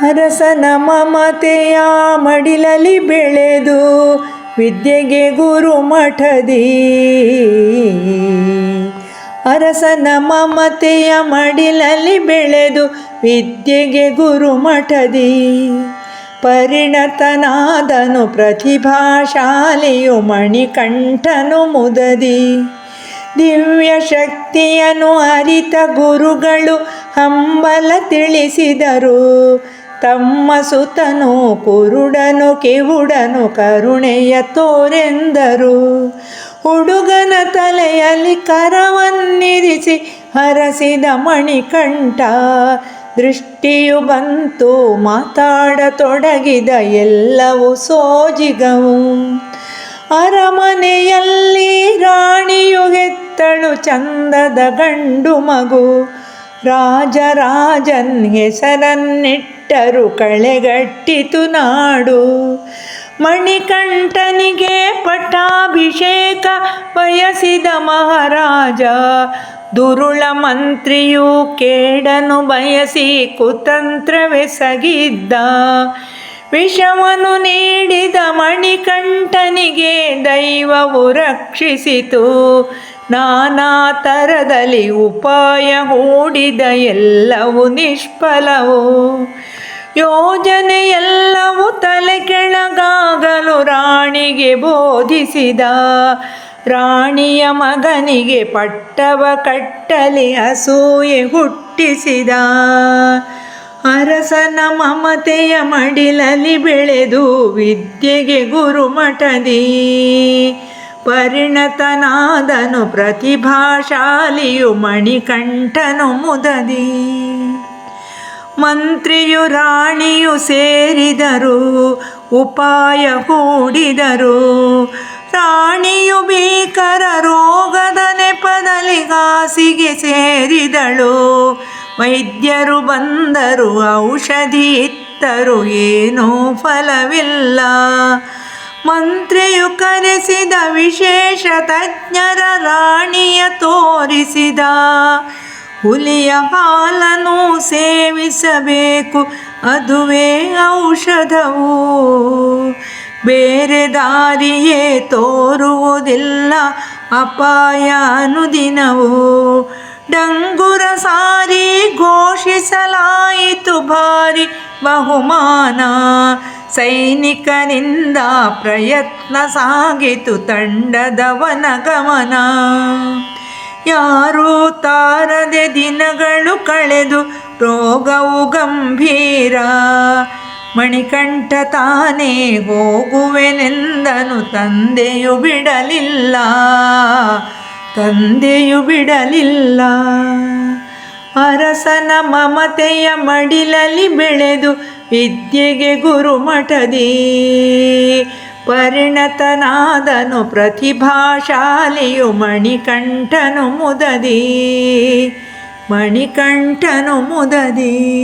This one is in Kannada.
ಅರಸನ ಮಮತೆಯ ಮಡಿಲಲಿ ಬೆಳೆದು ವಿದ್ಯೆಗೆ ಗುರು ಮಠದಿ. ಅರಸನ ಮಮತೆಯ ಮಡಿಲಲ್ಲಿ ಬೆಳೆದು ವಿದ್ಯೆಗೆ ಗುರು ಮಠದಿ. ಪರಿಣತನಾದನು ಪ್ರತಿಭಾಶಾಲಿಯು ಮಣಿಕಂಠನು ಮುದದಿ. ದಿವ್ಯ ಶಕ್ತಿಯನ್ನು ಅರಿತ ಗುರುಗಳು ಹಂಬಲ ತಿಳಿಸಿದರು. ತಮ್ಮ ಸುತನು ಕುರುಡನು ಕಿವುಡನು ಕರುಣೆಯ ತೋರೆಂದರು. ಹುಡುಗನ ತಲೆಯಲ್ಲಿ ಕರವನ್ನಿರಿಸಿ ಹರಸಿದ ಮಣಿಕಂಠ. ದೃಷ್ಟಿಯು ಬಂತು ಮಾತಾಡತೊಡಗಿದ ಎಲ್ಲವೂ ಸೋಜಿಗವು. ಅರಮನೆಯಲ್ಲಿ ರಾಣಿಯು ಹೆತ್ತಳು ಚಂದದ ಗಂಡು ಮಗು. ರಾಜರಾಜನ್ ಹೆಸರನ್ನಿಟ್ಟರು ಕಳೆಗಟ್ಟಿತು ನಾಡು. ಮಣಿಕಂಠನಿಗೆ ಪಟ್ಟಾಭಿಷೇಕ ಬಯಸಿದ ಮಹಾರಾಜ, ದುರುಳ ಮಂತ್ರಿಯು ಕೇಡನು ಬಯಸಿ ಕುತಂತ್ರವೆಸಗಿದ್ದ ವಿಷವನ್ನು ನೀಡಿದ ಮಣಿಕಂಠನಿಗೆ ದೈವವು ರಕ್ಷಿಸಿತು. ನಾನಾ ಥರದಲ್ಲಿ ಉಪಾಯ ಹೂಡಿದ ಎಲ್ಲವೂ ನಿಷ್ಫಲವು. ಯೋಜನೆಯೆಲ್ಲವೂ ತಲೆ ಕೆಳಗಾಗಲು ರಾಣಿಗೆ ಬೋಧಿಸಿದ. ರಾಣಿಯ ಮಗನಿಗೆ ಪಟ್ಟವ ಕಟ್ಟಲಿ ಅಸೂಯೆ ಹುಟ್ಟಿಸಿದ. ಅರಸನ ಮಮತೆಯ ಮಡಿಲಲ್ಲಿ ಬೆಳೆದು ವಿದ್ಯೆಗೆ ಗುರುಮಠದಿ. ಪರಿಣತನಾದನು ಪ್ರತಿಭಾಶಾಲಿಯು ಮಣಿಕಂಠನು ಮುದದಿ. ಮಂತ್ರಿಯು ರಾಣಿಯು ಸೇರಿದರು, ಉಪಾಯ ಹೂಡಿದರು. ರಾಣಿಯು ಭೀಕರ ರೋಗದ ನೆಪದಲ್ಲಿ ಗಾಸಿಗೆ ಸೇರಿದಳು. ವೈದ್ಯರು ಬಂದರು, ಔಷಧಿ ಇತ್ತರು, ಏನೂ ಫಲವಿಲ್ಲ. ಮಂತ್ರಿಯು ಕರೆಸಿದ ವಿಶೇಷ ತಜ್ಞರ ರಾಣಿಯ ತೋರಿಸಿದ ಹುಲಿಯ ಹಾಲನ್ನು ಸೇವಿಸಬೇಕು, ಅದುವೇ ಔಷಧವು. ಬೇರೆ ದಾರಿಯೇ ತೋರುವುದಿಲ್ಲ, ಅಪಾಯ ಅನುದಿನವು. ಡಂಗುರ ಸಾರಿ ಘೋಷಿಸಲಾಯಿತು ಭಾರಿ ಬಹುಮಾನ. ಸೈನಿಕನಿಂದ ಪ್ರಯತ್ನ ಸಾಗಿತು ತಂಡದವನ ಗಮನ ಯಾರೂ ತಾರದೆ ದಿನಗಳು ಕಳೆದು ರೋಗವು ಗಂಭೀರ. ಮಣಿಕಂಠ ತಾನೇ ಹೋಗುವೆನೆಂದನು, ತಂದೆಯು ಬಿಡಲಿಲ್ಲ. ತಂದೆಯು ಬಿಡಲಿಲ್ಲ. ಅರಸನ ಮಮತೆಯ ಮಡಿಲಲ್ಲಿ ಬೆಳೆದು ವಿದ್ಯೆಗೆ ಗುರುಮಠದಿ. ಪರಿಣತನಾದನು ಪ್ರತಿಭಾಶಾಲಿಯು ಮಣಿಕಂಠನು ಮುದದಿ. ಮಣಿಕಂಠನು ಮುದದಿ.